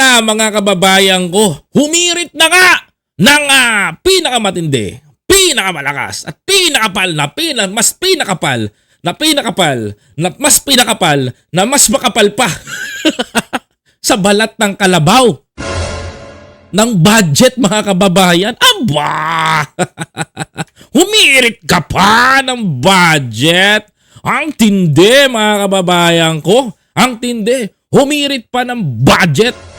na mga kababayan ko. Humirit na nga ng ah, pinakamatindi, pinakamalakas at pinakapal na pina, mas pinakapal na pinakapal na mas pinakapal na mas makapal pa sa balat ng kalabaw ng budget mga kababayan. Aba! Humirit ka pa ng budget. Ang tindi mga kababayan ko. Ang tindi. Humirit pa ng budget.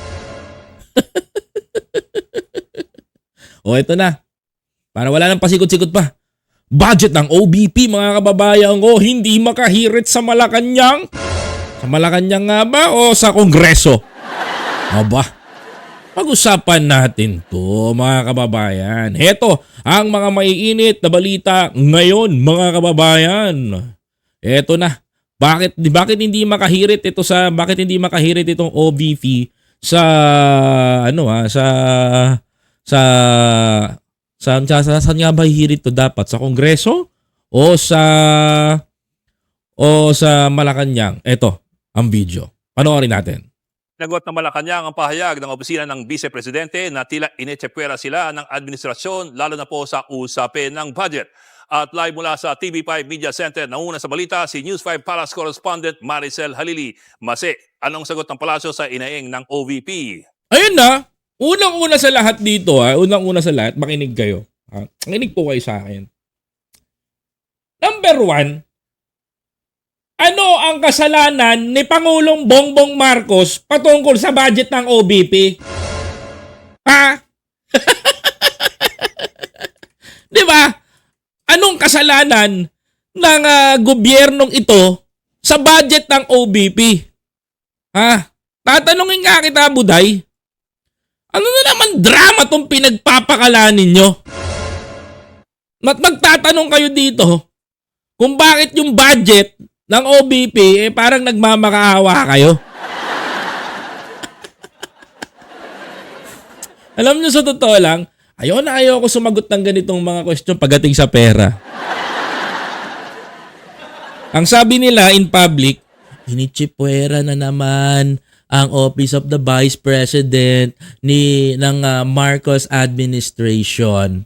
o ito na. Para wala nang pasikot-sikot pa. Budget ng OBP mga kababayan ko hindi makahirit sa Malacanang. Sa Malacanang nga ba o sa Kongreso? Aba, pag-usapan natin to mga kababayan. Heto ang mga maiinit na balita ngayon mga kababayan. Eto na. Bakit bakit hindi makahirit ito sa bakit hindi makahirit itong OBP sa ano ha sa sa sa sa, sa saan nga ba hihirit to dapat sa Kongreso o sa o sa Malacanang? Ito ang video. Panoorin natin. Nagot na Malacanang ang pahayag ng opisina ng Vice Presidente na tila inetsepwera sila ng administrasyon lalo na po sa usapin ng budget. At live mula sa TV5 Media Center, nauna sa balita si News 5 Palace Correspondent Maricel Halili. Mase, anong sagot ng palasyo sa inaing ng OVP? Ayun na. Unang-una sa lahat dito, ha. Unang-una sa lahat, makinig kayo. Ha? Makinig po kayo sa akin. Number one, ano ang kasalanan ni Pangulong Bongbong Marcos patungkol sa budget ng OBP? Ha? Di ba? Anong kasalanan ng ah, gobyernong ito sa budget ng OBP? Ha? Tatanungin nga kita, Buday. Ano na naman drama tong pinagpapakala ninyo? At magtatanong kayo dito kung bakit yung budget ng OBP eh parang nagmamakaawa kayo. Alam nyo sa totoo lang, ayaw na ayaw ko sumagot ng ganitong mga question pagdating sa pera. Ang sabi nila in public, initsipwera na naman ang Office of the Vice President ni ng ah, Marcos administration.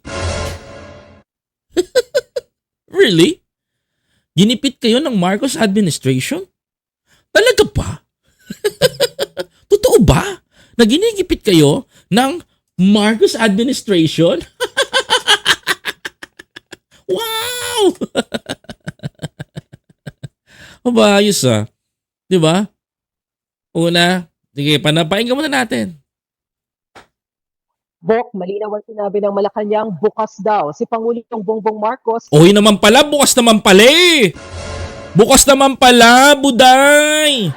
really? Ginipit kayo ng Marcos administration? Talaga ba? Totoo ba? Na ginigipit kayo ng Marcos administration? wow! Aba, ayos ah. Di ba? Una, sige, panapain ka muna natin. Bok, malinaw ang sinabi ng Malacanang bukas daw si Pangulong Bongbong Marcos O yun naman pala, bukas naman pala eh. Bukas naman pala, buday.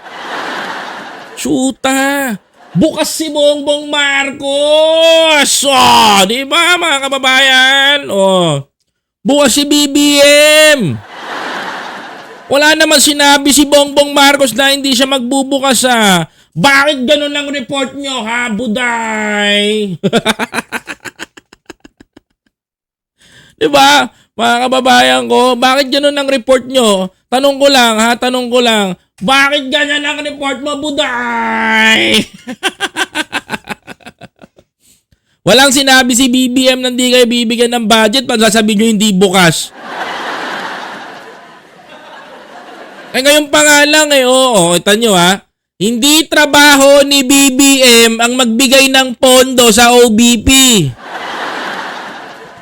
Shoota. Bukas si Bongbong Marcos. Oh, di ba mga kababayan? Oh. Bukas si BBM. Wala naman sinabi si Bongbong Marcos na hindi siya magbubukas ah. Bakit ganun ang report nyo ha, buday? Di ba? Mga kababayan ko, bakit ganun ang report nyo? Tanong ko lang ha, tanong ko lang. Bakit ganyan ang report mo, buday? Walang sinabi si BBM na hindi kayo bibigyan ng budget pag sasabihin nyo hindi bukas. Eh ngayon pa nga lang eh, oo, kita nyo ha. Hindi trabaho ni BBM ang magbigay ng pondo sa OBP.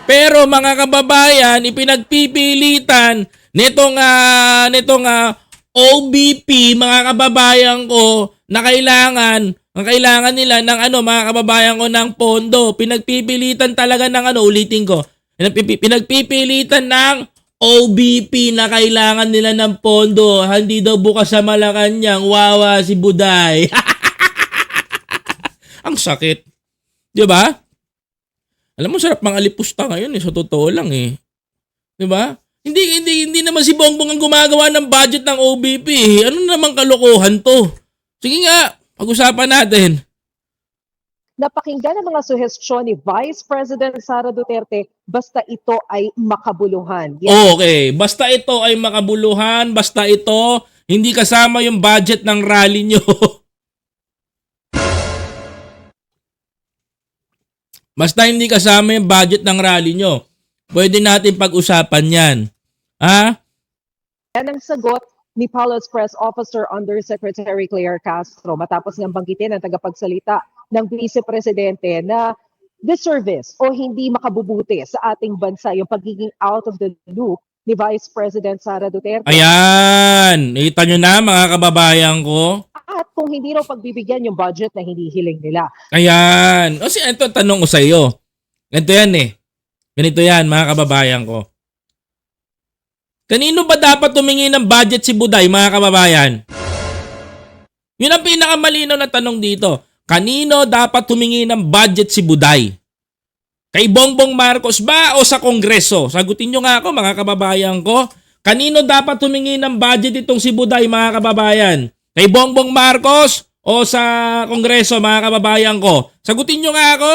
Pero mga kababayan, ipinagpipilitan nitong ah, nitong ah, OBP mga kababayan ko na kailangan ang kailangan nila ng ano mga kababayan ko ng pondo. Pinagpipilitan talaga ng ano ulitin ko. Pinagpipi- Pinagpipilitan ng OBP na kailangan nila ng pondo. Hindi daw bukas sa Malacanang. Wawa si Buday. ang sakit. 'Di ba? Alam mo, sarap mga alipusta ngayon eh. Sa totoo lang eh. Di ba? Hindi, hindi, hindi naman si Bongbong ang gumagawa ng budget ng OBP. Ano naman kalokohan to? Sige nga, pag-usapan natin. napakinggan ang mga suhestyon ni Vice President Sara Duterte basta ito ay makabuluhan. Yan Okay, basta ito ay makabuluhan, basta ito hindi kasama yung budget ng rally nyo. Basta hindi kasama yung budget ng rally nyo. Pwede natin pag-usapan yan. Ha? Yan ang sagot ni Palace Press Officer Undersecretary Claire Castro matapos ngang banggitin ang tagapagsalita ng Vice Presidente na disservice o hindi makabubuti sa ating bansa yung pagiging out of the loop ni Vice President Sara Duterte. Ayan. Nakita nyo na mga kababayan ko. At kung hindi raw pagbibigyan yung budget na hindi hiling nila. Ayan. O si ito tanong ko sa iyo. Ganito yan eh. Ganito yan mga kababayan ko. Kanino ba dapat tumingi ng budget si Buday mga kababayan? Yun ang pinakamalinaw na tanong dito. Kanino dapat tumingi ng budget si Buday? Kay Bongbong Marcos ba o sa Kongreso? Sagutin nyo nga ako mga kababayan ko. Kanino dapat tumingi ng budget itong si Buday mga kababayan? Kay Bongbong Marcos o sa Kongreso mga kababayan ko? Sagutin nyo nga ako.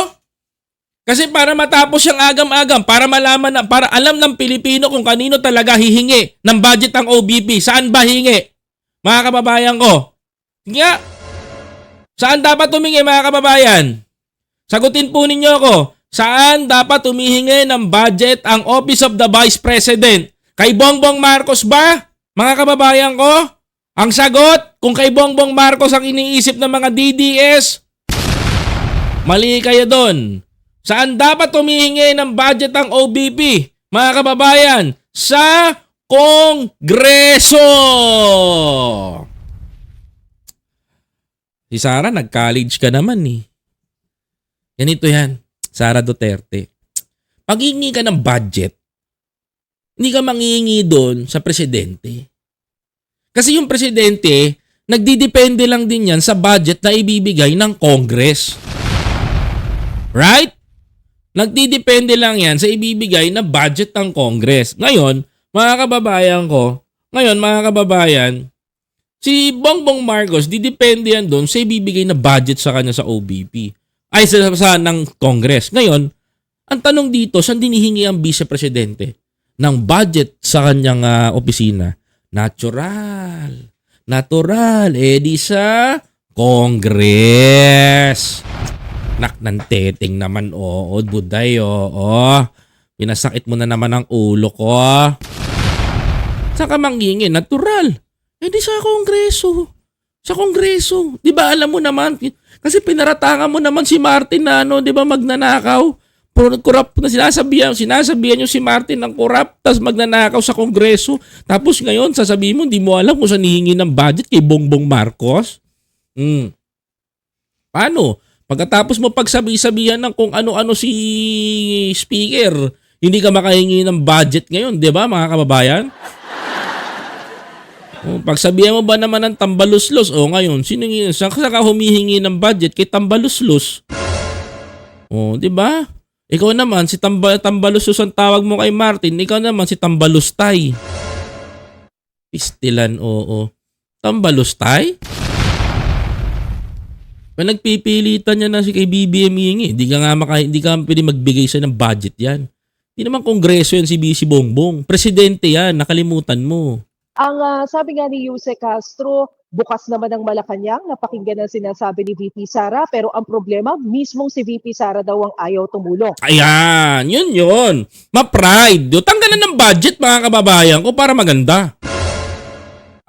Kasi para matapos yung agam-agam, para malaman na, para alam ng Pilipino kung kanino talaga hihingi ng budget ang OBP. Saan ba hingi? Mga kababayan ko. Nga. Saan dapat tumingi mga kababayan? Sagutin po ninyo ako. Saan dapat tumihingi ng budget ang Office of the Vice President? Kay Bongbong Marcos ba? Mga kababayan ko? Ang sagot, kung kay Bongbong Marcos ang iniisip ng mga DDS, mali kayo doon. Saan dapat tumihingi ng budget ang OBP? Mga kababayan, sa Kongreso! Si Sara, nag-college ka naman eh. Ganito yan, Sara Duterte. Pag hihingi ka ng budget, hindi ka mangingi doon sa presidente. Kasi yung presidente, nagdidepende lang din yan sa budget na ibibigay ng Congress. Right? Nagdidepende lang yan sa ibibigay na budget ng Congress. Ngayon, mga kababayan ko, ngayon mga kababayan, si Bongbong Marcos, didepende yan doon sa ibibigay na budget sa kanya sa OBP. Ay, sa, sa ng Congress. Ngayon, ang tanong dito, saan dinihingi ang Vice Presidente ng budget sa kanyang ah, opisina? Natural. Natural. Eh di sa Congress. Nak ng teteng naman, oo, buday, oo. Pinasakit mo na naman ang ulo ko. Saan ka manghingi? Natural. Eh di sa kongreso. Sa kongreso. Di ba alam mo naman, kasi pinaratangan mo naman si Martin na ano, di ba magnanakaw? Corrupt na sinasabihan, sinasabihan nyo si Martin ng corrupt, tapos magnanakaw sa kongreso. Tapos ngayon, sasabihin mo, hindi mo alam kung saan hihingi ng budget kay Bongbong Marcos. Hmm. Paano? Pagkatapos mo pagsabi-sabihan ng kung ano-ano si speaker, hindi ka makahingi ng budget ngayon, di ba mga kababayan? Oh, pagsabihan mo ba naman ng tambaluslos? O ngayon, sino yung saan ka humihingi ng budget kay tambaluslos? Oh, di ba? Ikaw naman si tamba, tambaluslos ang tawag mo kay Martin, ikaw naman si tambalustay. Pistilan, oo. Tambalustay? Pag nagpipilitan niya na si kay BBM hihingi, hindi ka nga maka, hindi ka pwede magbigay siya ng budget yan. Hindi naman kongreso yan si BC Bongbong. Presidente yan, nakalimutan mo. Ang ah, sabi nga ni Yuse Castro, bukas naman ang Malacanang, napakinggan ang sinasabi ni VP Sara, pero ang problema, mismong si VP Sara daw ang ayaw tumulong. Ayan, yun yun. Ma-pride. Tanggalan ng budget mga kababayan ko para maganda.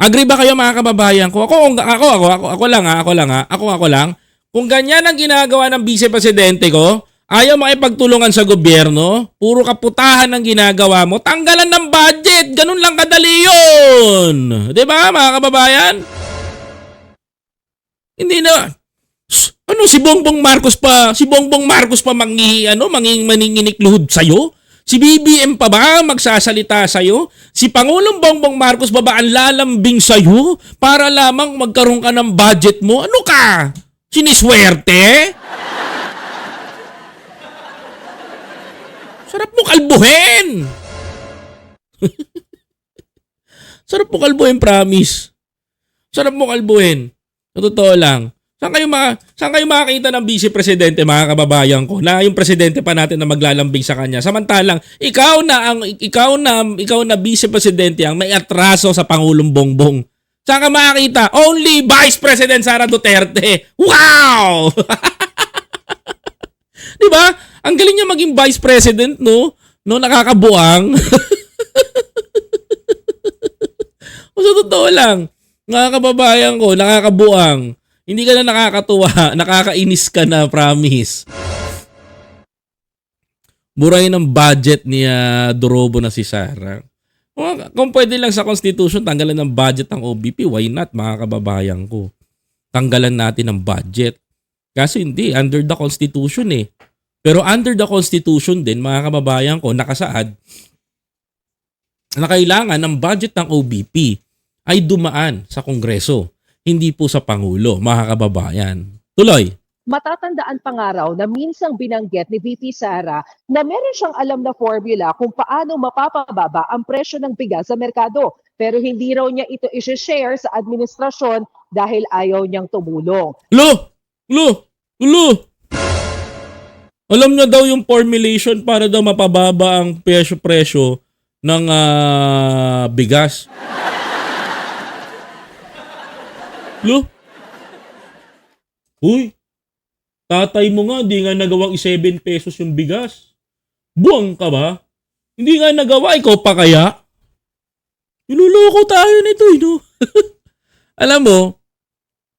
Agree ba kayo mga kababayan ko? Ako, ako, ako, ako, ako lang ha, ako lang ha, ako, ako lang. Kung ganyan ang ginagawa ng vice presidente ko, ayaw makipagtulungan sa gobyerno, puro kaputahan ang ginagawa mo, tanggalan ng budget, ganun lang kadali yun. Ba mga kababayan? Hindi na, ano si Bongbong Marcos pa, si Bongbong Marcos pa mangi, ano, manging maninginik luhod sa'yo? Si BBM pa ba magsasalita sa'yo? Si Pangulong Bongbong Marcos ba ba ang lalambing sa'yo para lamang magkaroon ka ng budget mo? Ano ka? Siniswerte? Sarap mo kalbuhin! Sarap mo kalbuhin, promise. Sarap mo kalbuhin. Sa totoo lang. Saan kayo, ma saan kayo makakita ng vice presidente, mga kababayan ko, na yung presidente pa natin na maglalambing sa kanya. Samantalang, ikaw na ang ikaw na ikaw na vice presidente ang may atraso sa Pangulong Bongbong. Saan ka makakita? Only Vice President Sara Duterte. Wow! 'Di ba? Ang galing niya maging vice president, no? No, nakakabuang. o sa totoo lang, mga kababayan ko, nakakabuang. Hindi ka na nakakatuwa, nakakainis ka na, promise. Burahin ang budget ni ah, Durobo na si Sara. Kung, kung pwede lang sa Constitution, tanggalan ng budget ng OBP, why not, mga kababayan ko? Tanggalan natin ang budget. Kasi hindi, under the Constitution eh. Pero under the Constitution din, mga kababayan ko, nakasaad na kailangan ng budget ng OBP ay dumaan sa Kongreso, hindi po sa Pangulo, mga kababayan. Tuloy. Matatandaan pa nga raw na minsang binanggit ni VP Sara na meron siyang alam na formula kung paano mapapababa ang presyo ng bigas sa merkado. Pero hindi raw niya ito isi-share sa administrasyon dahil ayaw niyang tumulong. Lo! Lo! Lo! Alam niya daw yung formulation para daw mapababa ang presyo-presyo ng ah, bigas. Lo? Uy! Tatay mo nga, di nga nagawang 7 pesos yung bigas. Buwang ka ba? Hindi nga nagawa, ikaw pa kaya? Niluloko tayo nito, eh, no? Alam mo,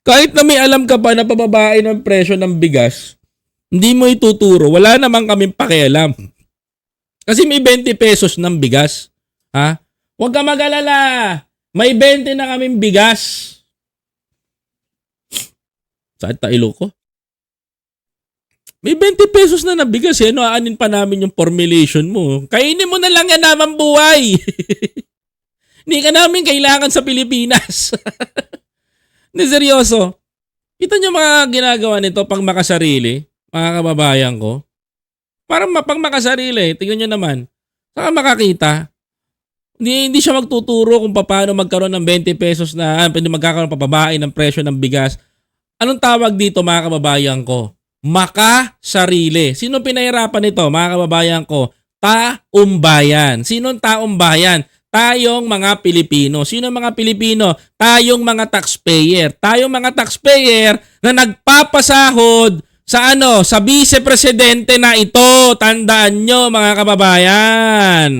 kahit na may alam ka pa na pababae ng presyo ng bigas, hindi mo ituturo, wala naman kaming pakialam. Kasi may 20 pesos ng bigas. Ha? Huwag ka mag-alala. May 20 na kaming bigas. Saan tayo ko? May 20 pesos na na bigas eh. Ano, aanin pa namin yung formulation mo. Kainin mo na lang yan naman buhay. Hindi ka namin kailangan sa Pilipinas. Hindi, seryoso. Kita nyo mga ginagawa nito pang makasarili, mga kababayan ko. Parang mapang makasarili, tingnan nyo naman. Saka makakita. Hindi, hindi siya magtuturo kung paano magkaroon ng 20 pesos na, ah, magkakaroon papabain ng presyo ng bigas. Anong tawag dito mga kababayan ko? Makasarili. Sino pinahirapan nito mga kababayan ko? Taumbayan. Sino ang taumbayan? Tayong mga Pilipino. Sino mga Pilipino? Tayong mga taxpayer. Tayong mga taxpayer na nagpapasahod sa ano, sa vice-presidente na ito. Tandaan nyo mga kababayan.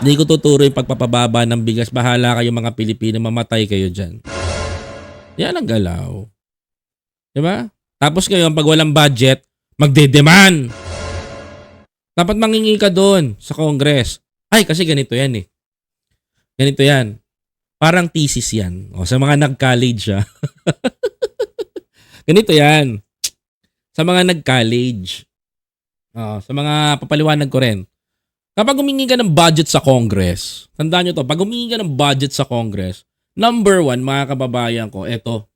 Hindi ko tuturo yung pagpapababa ng bigas. Bahala kayo mga Pilipino, mamatay kayo dyan. Yan ang galaw. Diba? Tapos ngayon, pag walang budget, magde-demand. Dapat mangingi ka doon sa Congress. Ay, kasi ganito yan eh. Ganito yan. Parang thesis yan. O, sa mga nag-college ah. ganito yan. Sa mga nag-college. O, sa mga papaliwanag ko rin. Kapag humingi ka ng budget sa Congress, tandaan nyo to, pag humingi ka ng budget sa Congress, number one, mga kababayan ko, eto,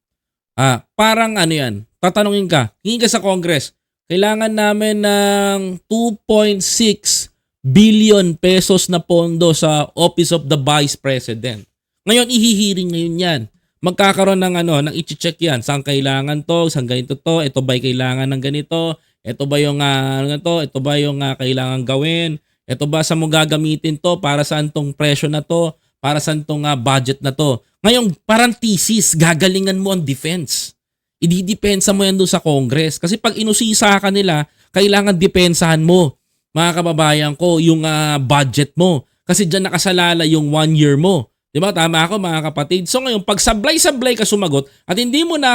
ah, parang ano yan, tatanungin ka, hingi ka sa Congress, kailangan namin ng 2.6 billion pesos na pondo sa Office of the Vice President. Ngayon, ihihiring ngayon yan. Magkakaroon ng ano, ng i-check yan. Saan kailangan to? Saan ganito to? Ito ba kailangan ng ganito? Ito ba yung uh, to? Ito ba yung uh, kailangan gawin? Ito ba sa mo gagamitin to? Para saan tong presyo na to? Para saan tong uh, budget na to? Ngayon, parang thesis, gagalingan mo ang defense. Ididepensa mo yan doon sa Congress. Kasi pag inusisa ka nila, kailangan depensahan mo, mga kababayan ko, yung uh, budget mo. Kasi dyan nakasalala yung one year mo. Di ba? Tama ako mga kapatid. So ngayon, pag sablay-sablay ka sumagot at hindi mo na,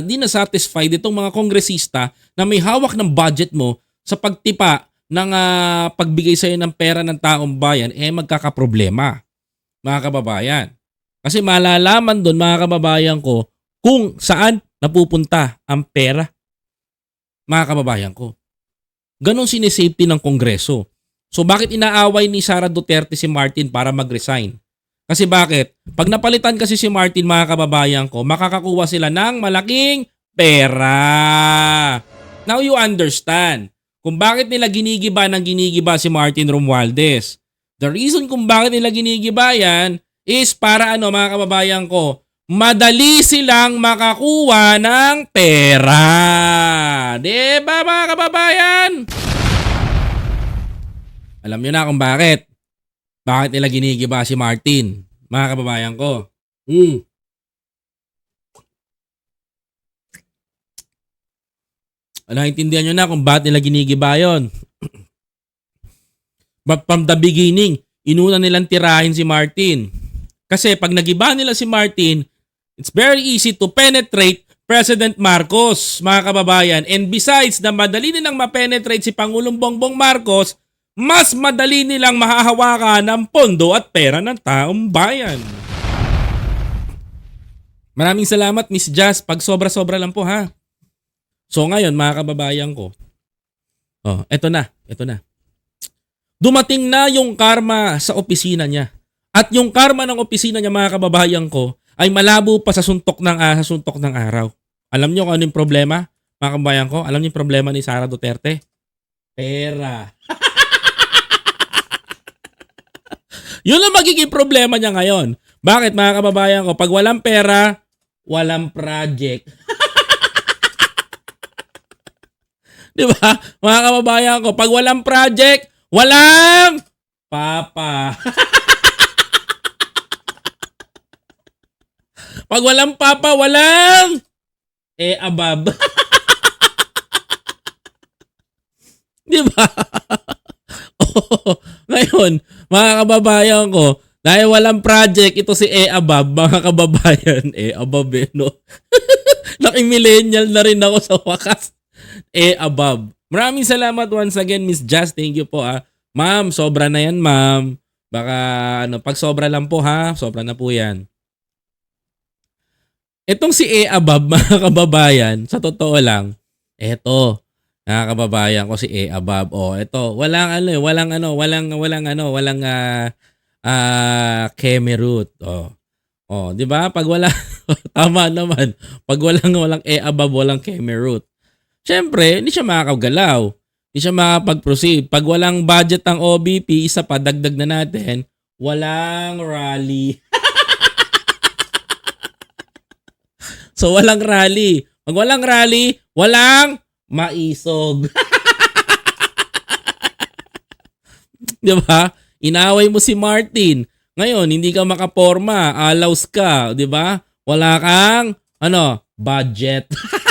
hindi na satisfied itong mga kongresista na may hawak ng budget mo sa pagtipa ng uh, pagbigay sa'yo ng pera ng taong bayan, eh magkakaproblema, mga kababayan. Kasi malalaman doon, mga kababayan ko, kung saan napupunta ang pera, mga kababayan ko. Ganon sinisafety ng Kongreso. So bakit inaaway ni Sara Duterte si Martin para mag-resign? Kasi bakit? Pag napalitan kasi si Martin mga kababayan ko, makakakuha sila ng malaking pera. Now you understand kung bakit nila ginigiba ng ginigiba si Martin Romualdez. The reason kung bakit nila ginigiba yan is para ano mga kababayan ko, madali silang makakuha ng pera. Di ba mga kababayan? Alam nyo na kung bakit. Bakit nila ginigiba si Martin, mga kababayan ko. Hmm. Naintindihan nyo na kung bakit nila ginigiba yun. But from the beginning, inuna nilang tirahin si Martin. Kasi pag nagiba nila si Martin, it's very easy to penetrate President Marcos, mga kababayan. And besides na madali nilang ma-penetrate si Pangulong Bongbong Marcos, mas madali nilang mahahawakan ng pondo at pera ng taong bayan. Maraming salamat Miss Jazz. Pag sobra-sobra lang po ha. So ngayon mga kababayan ko. Oh, eto na, eto na. Dumating na yung karma sa opisina niya. At yung karma ng opisina niya mga kababayan ko ay malabo pa sa suntok ng ah, sa suntok ng araw. Alam niyo kung ano yung problema? Mga kababayan ko, alam niyo yung problema ni Sara Duterte? Pera. Yun ang magiging problema niya ngayon. Bakit mga kababayan ko? Pag walang pera, walang project. Di ba? Mga kababayan ko, pag walang project, walang papa. pag walang papa, walang eh abab. Di ba? Ngayon, mga kababayan ko, dahil walang project, ito si E Abab, mga kababayan. E Abab eh, no? Laking millennial na rin ako sa wakas. E Abab. Maraming salamat once again, Miss Jazz. Thank you po ah. Ma'am, sobra na yan, ma'am. Baka ano, pag sobra lang po ha, sobra na po yan. Itong si E Abab, mga kababayan, sa totoo lang, eto, mga kababayan ko si E Abab. Oh, eto, walang ano, eh, walang ano, walang walang ano, walang ah ah Kemerut. Oh. Oh, 'di ba? Pag wala tama naman. Pag walang walang E Abab, walang Kemerut. Siyempre, hindi siya makakagalaw. Hindi siya makapag-proceed. Pag walang budget ang OBP, isa pa dagdag na natin, walang rally. so walang rally. Pag walang rally, walang maisog. 'Di ba? Inaway mo si Martin. Ngayon, hindi ka makaporma, alaws ka, 'di ba? Wala kang ano, budget.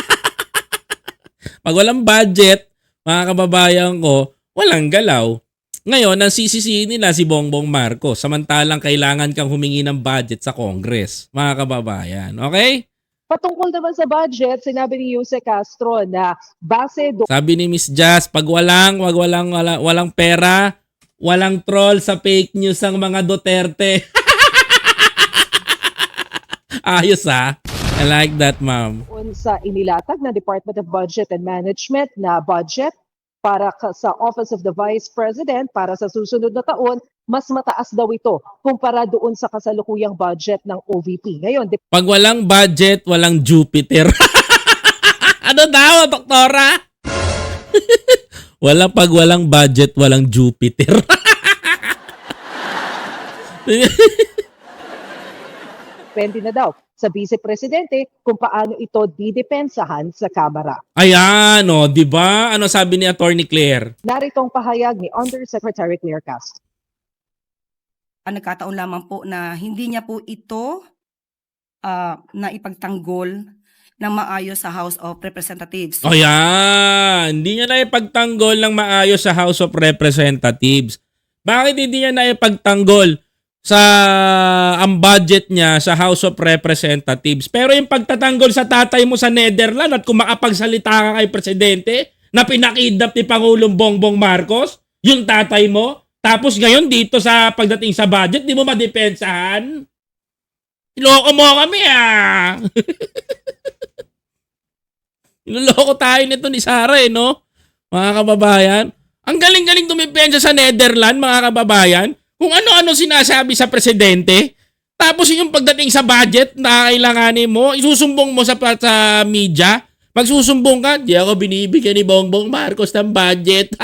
Pag walang budget, mga kababayan ko, walang galaw. Ngayon, ang sisisihin nila si Bongbong Marcos, samantalang kailangan kang humingi ng budget sa Congress, mga kababayan. Okay? Patungkol naman sa budget, sinabi ni Jose Castro na base do Sabi ni Miss Jazz, pag walang, wag walang, wala, walang pera, walang troll sa fake news ang mga Duterte. Ayos ah. I like that, ma'am. doon sa inilatag ng Department of Budget and Management na budget para sa Office of the Vice President para sa susunod na taon, mas mataas daw ito kumpara doon sa kasalukuyang budget ng OVP. Ngayon, Pag walang budget, walang Jupiter. ano daw, doktora? Wala pag walang budget, walang Jupiter. depende na daw sa Vice Presidente kung paano ito didepensahan sa Kamara. Ayan, o, di ba? Ano sabi ni Attorney Claire? Narito ang pahayag ni Undersecretary Claire Castro. ang nagkataon lamang po na hindi niya po ito ah, na ipagtanggol ng maayos sa House of Representatives. O yan, hindi niya na ipagtanggol ng maayos sa House of Representatives. Bakit hindi niya na ipagtanggol sa ang budget niya sa House of Representatives? Pero yung pagtatanggol sa tatay mo sa Netherlands at kung makapagsalita ka kay Presidente na pinakidnap ni Pangulong Bongbong Marcos, yung tatay mo, tapos ngayon dito sa pagdating sa budget, di mo madepensahan? Iloko mo kami ah! Niloloko tayo nito ni Sara eh, no? Mga kababayan. Ang galing-galing tumipensa sa Netherlands, mga kababayan. Kung ano-ano sinasabi sa presidente. Tapos yung pagdating sa budget na kailanganin mo, isusumbong mo sa, sa media. Magsusumbong ka, di ako binibigyan ni Bongbong Marcos ng budget.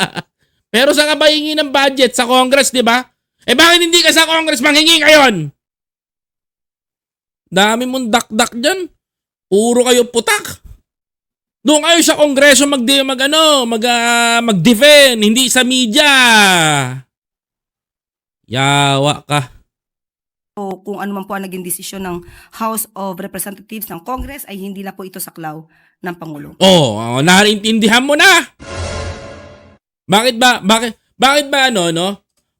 Pero sa ka ba hingi ng budget? Sa Congress, di ba? Eh bakit hindi ka sa Congress manghingi ngayon? Dami mong dakdak dyan. Puro kayo putak. Doon kayo sa kongreso mag mag ano, mag ah, mag-defend, hindi sa media. Yawa ka. o kung ano man po ang naging desisyon ng House of Representatives ng Congress ay hindi na po ito saklaw ng Pangulo. Oh, oh naiintindihan mo na. Bakit ba bakit bakit ba ano no?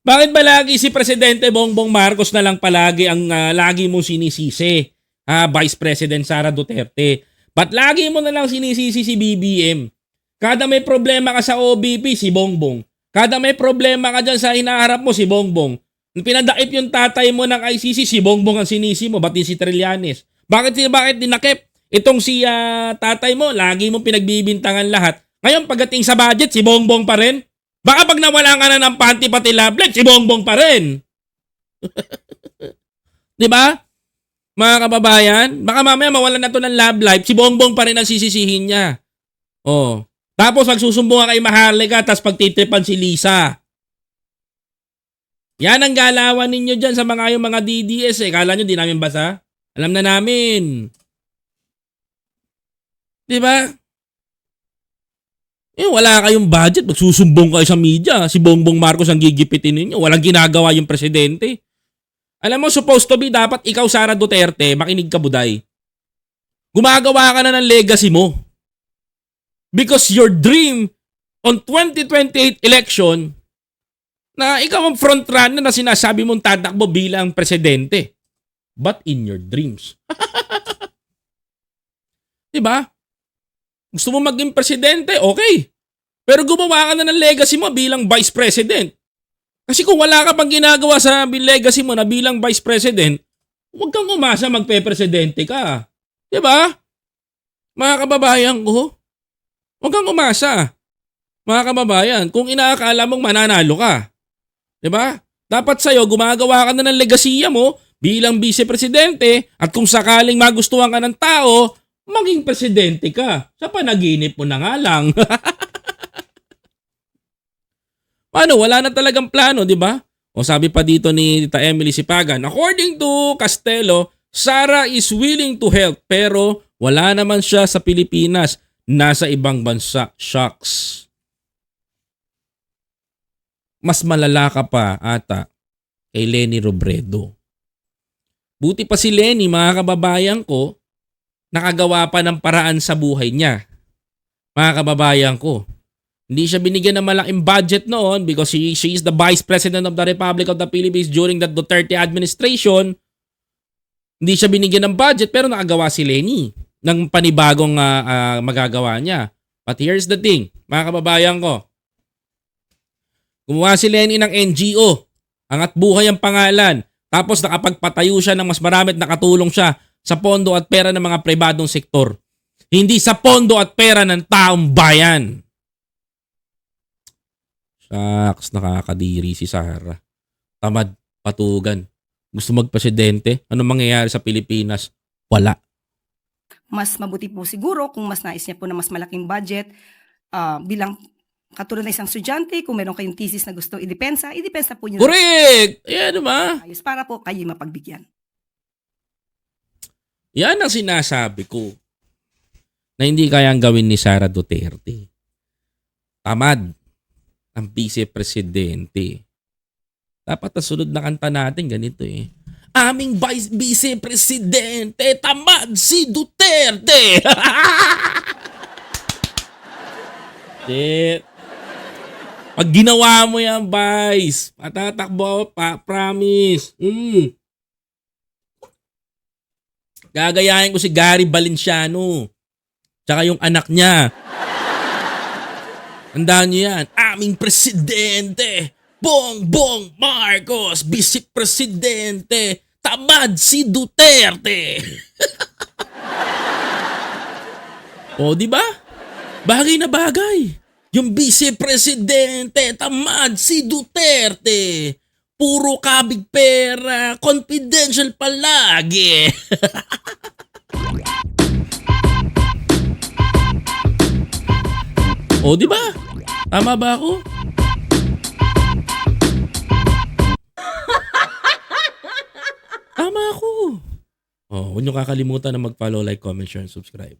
Bakit ba lagi si Presidente Bongbong Marcos na lang palagi ang ah, lagi mong sinisisi? Ah, Vice President Sara Duterte. Ba't lagi mo na lang sinisisi si BBM? Kada may problema ka sa OBP, si Bongbong. Kada may problema ka dyan sa hinaharap mo, si Bongbong. Pinadaip yung tatay mo ng ICC, si Bongbong ang sinisi mo, ba't di si Trillanes? Bakit, bakit dinakip? Itong si ah, tatay mo, lagi mong pinagbibintangan lahat. Ngayon, pagdating sa budget, si Bongbong pa rin. Baka pag nawala ka na ng panty pati lablet, si Bongbong pa rin. Di ba? Mga kababayan, baka mamaya mawalan na to ng love life, si Bongbong pa rin ang sisisihin niya. Oh. Tapos magsusumbong ka kay Maharlika, tapos pagtitripan si Lisa. Yan ang galawan ninyo dyan sa mga yung mga DDS eh. Kala nyo di namin basa? Alam na namin. Di ba? Eh, wala kayong budget. Magsusumbong kayo sa media. Si Bongbong Marcos ang gigipitin ninyo. Walang ginagawa yung presidente. Alam mo, supposed to be, dapat ikaw, Sara Duterte, makinig ka buday. Gumagawa ka na ng legacy mo. Because your dream on 2028 election na ikaw ang frontrunner na sinasabi mong tatakbo bilang presidente. But in your dreams. diba? Gusto mo maging presidente? Okay. Pero gumawa ka na ng legacy mo bilang vice president. Kasi kung wala ka pang ginagawa sa legacy mo na bilang vice president, huwag kang umasa magpe-presidente ka. Diba? Mga kababayan ko, huwag kang umasa. Mga kababayan, kung inaakala mong mananalo ka. Diba? Dapat sa'yo, gumagawa ka na ng legasiya mo bilang vice-presidente at kung sakaling magustuhan ka ng tao, maging presidente ka. Sa panaginip mo na nga lang. Paano? Wala na talagang plano, di ba? O sabi pa dito ni Tita Emily Sipagan, according to Castelo, Sara is willing to help pero wala naman siya sa Pilipinas. Nasa ibang bansa. Shocks. Mas malala ka pa ata kay Lenny Robredo. Buti pa si Lenny, mga kababayan ko, nakagawa pa ng paraan sa buhay niya. Mga kababayan ko, hindi siya binigyan ng malaking budget noon because she, she is the Vice President of the Republic of the Philippines during the Duterte administration. Hindi siya binigyan ng budget pero nakagawa si Lenny ng panibagong ah, ah, magagawa niya. But here's the thing, mga kababayan ko. Gumawa si Lenny ng NGO. Angat buhay ang pangalan. Tapos nakapagpatayo siya ng mas marami at nakatulong siya sa pondo at pera ng mga pribadong sektor. Hindi sa pondo at pera ng taong bayan. Shucks, nakakadiri si Sarah. Tamad, patugan. Gusto magpresidente? Ano mangyayari sa Pilipinas? Wala. Mas mabuti po siguro kung mas nais niya po na mas malaking budget ah, bilang katulad ng isang estudyante, kung meron kayong thesis na gusto idepensa, idepensa po niyo na Correct! Yan ba? ayos para po kayo mapagbigyan. Yan ang sinasabi ko na hindi kayang gawin ni Sara Duterte. Tamad ang vice-presidente. Dapat ang sunod na kanta natin ganito eh. Aming vice- vice-presidente, tamad si Duterte! Shit. Pag ginawa mo yan, Vice, patatakbo pa, promise. Mm. Gagayahin ko si Gary Valenciano. Tsaka yung anak niya. Tandaan niyo yan. Aming presidente. Bongbong Marcos. Vice Presidente. Tamad si Duterte. o, di ba? Bagay na bagay. Yung Vice Presidente. Tamad si Duterte. Puro kabig pera. Confidential palagi. O, di ba? Tama ba ako? Tama ako. Oh, huwag niyo kakalimutan na mag-follow, like, comment, share, and subscribe.